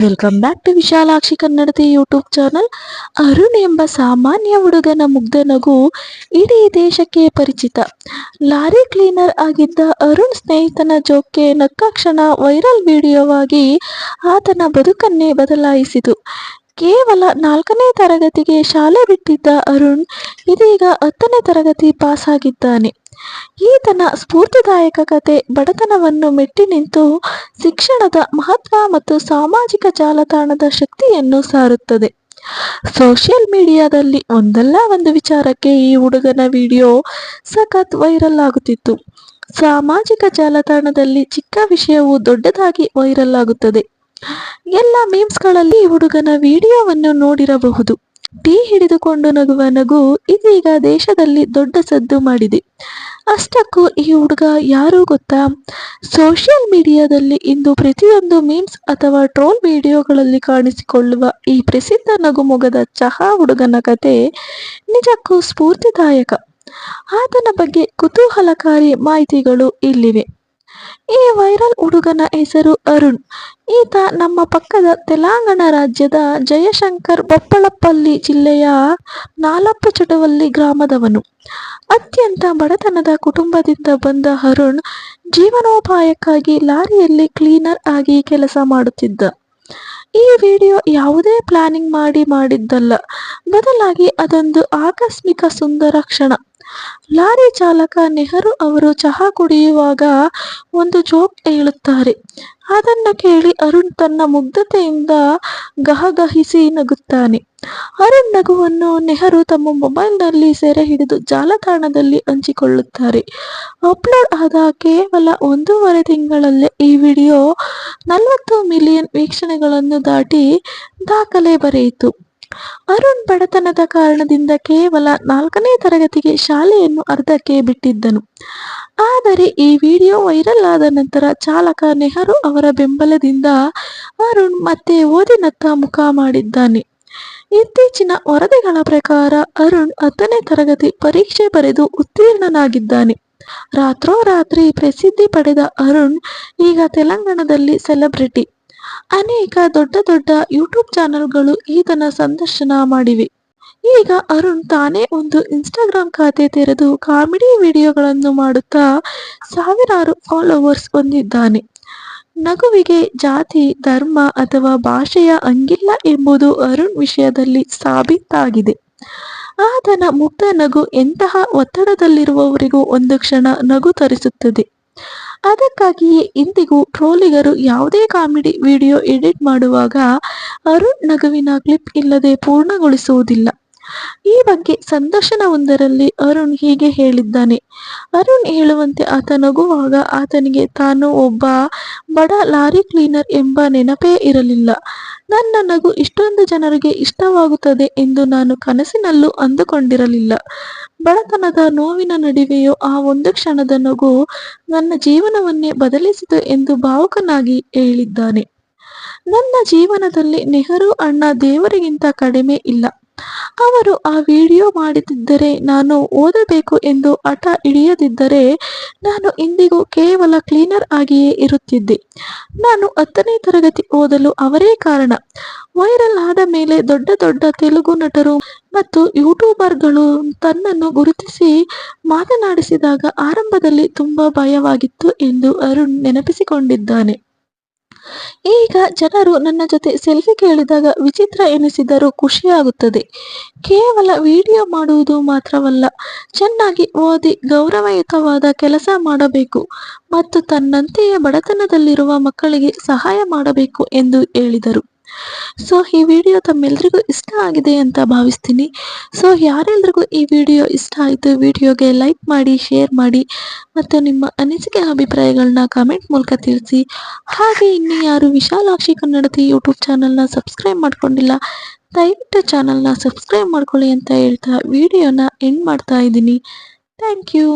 Welcome back to Vishalakshi Kannadati YouTube channel Arun ಎಂಬ ಸಾಮಾನ್ಯ ಹುಡುಗನ ಮುಗ್ಧ ನಗು ಇಡೀ ದೇಶಕ್ಕೆ ಪರಿಚಿತ. ಲಾರಿ ಕ್ಲೀನರ್ ಆಗಿದ್ದ ಅರುಣ್ ಸ್ನೇಹಿತನ ಜೋಕ್ಗೆ ನಕ್ಕಾಕ್ಷಣ ವೈರಲ್ ವಿಡಿಯೋವಾಗಿ ಆತನ ಬದುಕನ್ನೇ ಬದಲಾಯಿಸಿತು. ಕೇವಲ ನಾಲ್ಕನೇ ತರಗತಿಗೆ ಶಾಲೆ ಬಿಟ್ಟಿದ್ದ ಅರುಣ್ ಇದೀಗ ಹತ್ತನೇ ತರಗತಿ ಪಾಸ್ ಆಗಿದ್ದಾನೆ ಈತನ ಸ್ಫೂರ್ತಿದಾಯಕ ಕತೆ ಬಡತನವನ್ನು ಮೆಟ್ಟಿ ನಿಂತು ಶಿಕ್ಷಣದ ಮಹತ್ವ ಮತ್ತು ಸಾಮಾಜಿಕ ಜಾಲತಾಣದ ಶಕ್ತಿಯನ್ನು ಸಾರುತ್ತದೆ. ಸೋಷಿಯಲ್ ಮೀಡಿಯಾದಲ್ಲಿ ಒಂದಲ್ಲ ಒಂದು ವಿಚಾರಕ್ಕೆ ಈ ಹುಡುಗನ ವಿಡಿಯೋ ಸಖತ್ ವೈರಲ್ ಆಗುತ್ತಿತ್ತು. ಸಾಮಾಜಿಕ ಜಾಲತಾಣದಲ್ಲಿ ಚಿಕ್ಕ ವಿಷಯವು ದೊಡ್ಡದಾಗಿ ವೈರಲ್ ಆಗುತ್ತದೆ. ಎಲ್ಲ ಮೀಮ್ಸ್ಗಳಲ್ಲಿ ಹುಡುಗನ ವಿಡಿಯೋವನ್ನು ನೋಡಿರಬಹುದು. ಟೀ ಹಿಡಿದುಕೊಂಡು ನಗುವ ನಗು ಇದೀಗ ದೇಶದಲ್ಲಿ ದೊಡ್ಡ ಸದ್ದು ಮಾಡಿದೆ. ಅಷ್ಟಕ್ಕೂ ಈ ಹುಡುಗ ಯಾರು ಗೊತ್ತಾ? ಸೋಷಿಯಲ್ ಮೀಡಿಯಾದಲ್ಲಿ ಇಂದು ಪ್ರತಿಯೊಂದು ಮೀಮ್ಸ್ ಅಥವಾ ಟ್ರೋಲ್ ವಿಡಿಯೋಗಳಲ್ಲಿ ಕಾಣಿಸಿಕೊಳ್ಳುವ ಈ ಪ್ರಸಿದ್ಧ ನಗುಮೊಗದ ಚಹಾ ಹುಡುಗನ ಕತೆ ನಿಜಕ್ಕೂ ಸ್ಫೂರ್ತಿದಾಯಕ. ಆತನ ಬಗ್ಗೆ ಕುತೂಹಲಕಾರಿ ಮಾಹಿತಿಗಳು ಇಲ್ಲಿವೆ. ಈ ವೈರಲ್ ಹುಡುಗನ ಹೆಸರು ಅರುಣ್. ಈತ ನಮ್ಮ ಪಕ್ಕದ ತೆಲಂಗಾಣ ರಾಜ್ಯದ ಜಯಶಂಕರ್ ಬೊಪ್ಪಳಪಲ್ಲಿ ಜಿಲ್ಲೆಯ ನಾಲಪ್ಪಚಟವಲ್ಲಿ ಗ್ರಾಮದವನು. ಅತ್ಯಂತ ಬಡತನದ ಕುಟುಂಬದಿಂದ ಬಂದ ಅರುಣ್ ಜೀವನೋಪಾಯಕ್ಕಾಗಿ ಲಾರಿಯಲ್ಲಿ ಕ್ಲೀನರ್ ಆಗಿ ಕೆಲಸ ಮಾಡುತ್ತಿದ್ದ. ಈ ವಿಡಿಯೋ ಯಾವುದೇ ಪ್ಲಾನಿಂಗ್ ಮಾಡಿ ಮಾಡಿದ್ದಲ್ಲ. ಬದಲಾಗಿ ಅದೊಂದು ಆಕಸ್ಮಿಕ ಸುಂದರ ಕ್ಷಣ. ಲಾರಿ ಚಾಲಕ ನೆಹರು ಅವರು ಚಹಾ ಕುಡಿಯುವಾಗ ಒಂದು ಜೋಕ್ ಹೇಳುತ್ತಾರೆ. ಅದನ್ನು ಕೇಳಿ ಅರುಣ್ ತನ್ನ ಮುಗ್ಧತೆಯಿಂದ ಗಹಗಹಿಸಿ ನಗುತ್ತಾನೆ. ಅರುಣ್ ನಗುವನ್ನು ನೆಹರು ತಮ್ಮ ಮೊಬೈಲ್ನಲ್ಲಿ ಸೆರೆ ಹಿಡಿದು ಜಾಲತಾಣದಲ್ಲಿ ಹಂಚಿಕೊಳ್ಳುತ್ತಾರೆ. ಅಪ್ಲೋಡ್ ಆದ ಕೇವಲ ಒಂದೂವರೆ ತಿಂಗಳಲ್ಲೇ ಈ ವಿಡಿಯೋ ನಲವತ್ತು ಮಿಲಿಯನ್ ವೀಕ್ಷಣೆಗಳನ್ನು ದಾಟಿ ದಾಖಲೆ ಬರೆಯಿತು. ಅರುಣ್ ಬಡತನದ ಕಾರಣದಿಂದ ಕೇವಲ ನಾಲ್ಕನೇ ತರಗತಿಗೆ ಶಾಲೆಯನ್ನು ಅರ್ಧಕ್ಕೆ ಬಿಟ್ಟಿದ್ದನು. ಆದರೆ ಈ ವಿಡಿಯೋ ವೈರಲ್ ಆದ ನಂತರ ಚಾಲಕ ನೆಹರು ಅವರ ಬೆಂಬಲದಿಂದ ಅರುಣ್ ಮತ್ತೆ ಓದಿನತ್ತ ಮುಖ ಮಾಡಿದ್ದಾನೆ. ಇತ್ತೀಚಿನ ವರದಿಗಳ ಪ್ರಕಾರ ಅರುಣ್ ಹತ್ತನೇ ತರಗತಿ ಪರೀಕ್ಷೆ ಬರೆದು ಉತ್ತೀರ್ಣನಾಗಿದ್ದಾನೆ. ರಾತ್ರೋರಾತ್ರಿ ಪ್ರಸಿದ್ಧಿ ಪಡೆದ ಅರುಣ್ ಈಗ ತೆಲಂಗಾಣದಲ್ಲಿ ಸೆಲೆಬ್ರಿಟಿ ಅನೇಕ ದೊಡ್ಡ ದೊಡ್ಡ ಯೂಟ್ಯೂಬ್ ಚಾನೆಲ್ಗಳು ಈತನ ಸಂದರ್ಶನ ಮಾಡಿವೆ. ಈಗ ಅರುಣ್ ತಾನೇ ಒಂದು ಇನ್ಸ್ಟಾಗ್ರಾಮ್ ಖಾತೆ ತೆರೆದು ಕಾಮಿಡಿ ವಿಡಿಯೋಗಳನ್ನು ಮಾಡುತ್ತಾ ಸಾವಿರಾರು ಫಾಲೋವರ್ಸ್ ಹೊಂದಿದ್ದಾನೆ. ನಗುವಿಗೆ ಜಾತಿ, ಧರ್ಮ ಅಥವಾ ಭಾಷೆಯ ಹಂಗಿಲ್ಲ ಎಂಬುದು ಅರುಣ್ ವಿಷಯದಲ್ಲಿ ಸಾಬೀತಾಗಿದೆ. ಆತನ ಮುಗ್ಧ ನಗು ಎಂತಹ ಒತ್ತಡದಲ್ಲಿರುವವರಿಗೂ ಒಂದು ಕ್ಷಣ ನಗು ತರಿಸುತ್ತದೆ. ಅದಕ್ಕಾಗಿಯೇ ಇಂದಿಗೂ ಟ್ರೋಲಿಗರು ಯಾವುದೇ ಕಾಮಿಡಿ ವಿಡಿಯೋ ಎಡಿಟ್ ಮಾಡುವಾಗ ಅರುಣ್ ನಗುವಿನ ಕ್ಲಿಪ್ ಇಲ್ಲದೆ ಪೂರ್ಣಗೊಳಿಸುವುದಿಲ್ಲ. ಈ ಬಗ್ಗೆ ಸಂದರ್ಶನವೊಂದರಲ್ಲಿ ಅರುಣ್ ಹೀಗೆ ಹೇಳಿದ್ದಾನೆ. ಅರುಣ್ ಹೇಳುವಂತೆ ಆತ ನಗುವಾಗ ಆತನಿಗೆ ತಾನು ಒಬ್ಬ ಬಡ ಲಾರಿ ಕ್ಲೀನರ್ ಎಂಬ ನೆನಪೇ ಇರಲಿಲ್ಲ. ನನ್ನ ನಗು ಇಷ್ಟೊಂದು ಜನರಿಗೆ ಇಷ್ಟವಾಗುತ್ತದೆ ಎಂದು ನಾನು ಕನಸಿನಲ್ಲೂ ಅಂದುಕೊಂಡಿರಲಿಲ್ಲ. ಬಡತನದ ನೋವಿನ ನಡುವೆಯೂ ಆ ಒಂದು ಕ್ಷಣದ ನಗು ನನ್ನ ಜೀವನವನ್ನೇ ಬದಲಿಸಿತು ಎಂದು ಭಾವುಕನಾಗಿ ಹೇಳಿದ್ದಾನೆ. ನನ್ನ ಜೀವನದಲ್ಲಿ ನೆಹರು ಅಣ್ಣ ದೇವರಿಗಿಂತ ಕಡಿಮೆ ಇಲ್ಲ. ಅವರು ಆ ವಿಡಿಯೋ ಮಾಡಿದ್ದರೆ ನಾನು ಓದಬೇಕು ಎಂದು ಹಠ ಹಿಡಿಯದಿದ್ದರೆ ನಾನು ಇಂದಿಗೂ ಕೇವಲ ಕ್ಲೀನರ್ ಆಗಿಯೇ ಇರುತ್ತಿದ್ದೆ. ನಾನು ಹತ್ತನೇ ತರಗತಿ ಓದಲು ಅವರೇ ಕಾರಣ. ವೈರಲ್ ಆದ ಮೇಲೆ ದೊಡ್ಡ ದೊಡ್ಡ ತೆಲುಗು ನಟರು ಮತ್ತು ಯೂಟ್ಯೂಬರ್ಗಳು ತನ್ನನ್ನು ಗುರುತಿಸಿ ಮಾತನಾಡಿಸಿದಾಗ ಆರಂಭದಲ್ಲಿ ತುಂಬಾ ಭಯವಾಗಿತ್ತು ಎಂದು ಅರುಣ್ ನೆನಪಿಸಿಕೊಂಡಿದ್ದಾನೆ. ಈಗ ಜನರು ನನ್ನ ಜೊತೆ ಸೆಲ್ಫಿ ಕೇಳಿದಾಗ ವಿಚಿತ್ರ ಎನಿಸಿದರೂ ಖುಷಿಯಾಗುತ್ತದೆ. ಕೇವಲ ವಿಡಿಯೋ ಮಾಡುವುದು ಮಾತ್ರವಲ್ಲ, ಚೆನ್ನಾಗಿ ಓದಿ ಗೌರವಯುತವಾದ ಕೆಲಸ ಮಾಡಬೇಕು ಮತ್ತು ತನ್ನಂತೆಯೇ ಬಡತನದಲ್ಲಿರುವ ಮಕ್ಕಳಿಗೆ ಸಹಾಯ ಮಾಡಬೇಕು ಎಂದು ಹೇಳಿದರು. ಸೊ ಈ ವಿಡಿಯೋ ತಮ್ಮೆಲ್ರಿಗೂ ಇಷ್ಟ ಆಗಿದೆ ಅಂತ ಭಾವಿಸ್ತೀನಿ. ಸೊ ಯಾರೆಲ್ರಿಗೂ ಈ ವಿಡಿಯೋ ಇಷ್ಟ ಆಯಿತು ವಿಡಿಯೋಗೆ ಲೈಕ್ ಮಾಡಿ ಶೇರ್ ಮಾಡಿ, ಮತ್ತು ನಿಮ್ಮ ಅನಿಸಿಕೆ ಅಭಿಪ್ರಾಯಗಳನ್ನ ಕಮೆಂಟ್ ಮೂಲಕ ತಿಳಿಸಿ. ಹಾಗೆ ಇನ್ನು ಯಾರು ವಿಶಾಲಾಕ್ಷಿ ಕನ್ನಡತಿ ಯೂಟ್ಯೂಬ್ ಚಾನಲ್ನ ಸಬ್ಸ್ಕ್ರೈಬ್ ಮಾಡ್ಕೊಂಡಿಲ್ಲ, ದಯವಿಟ್ಟು ಚಾನಲ್ನ ಸಬ್ಸ್ಕ್ರೈಬ್ ಮಾಡ್ಕೊಳ್ಳಿ ಅಂತ ಹೇಳ್ತಾ ವಿಡಿಯೋನ ಎಂಡ್ ಮಾಡ್ತಾ ಇದ್ದೀನಿ. Thank you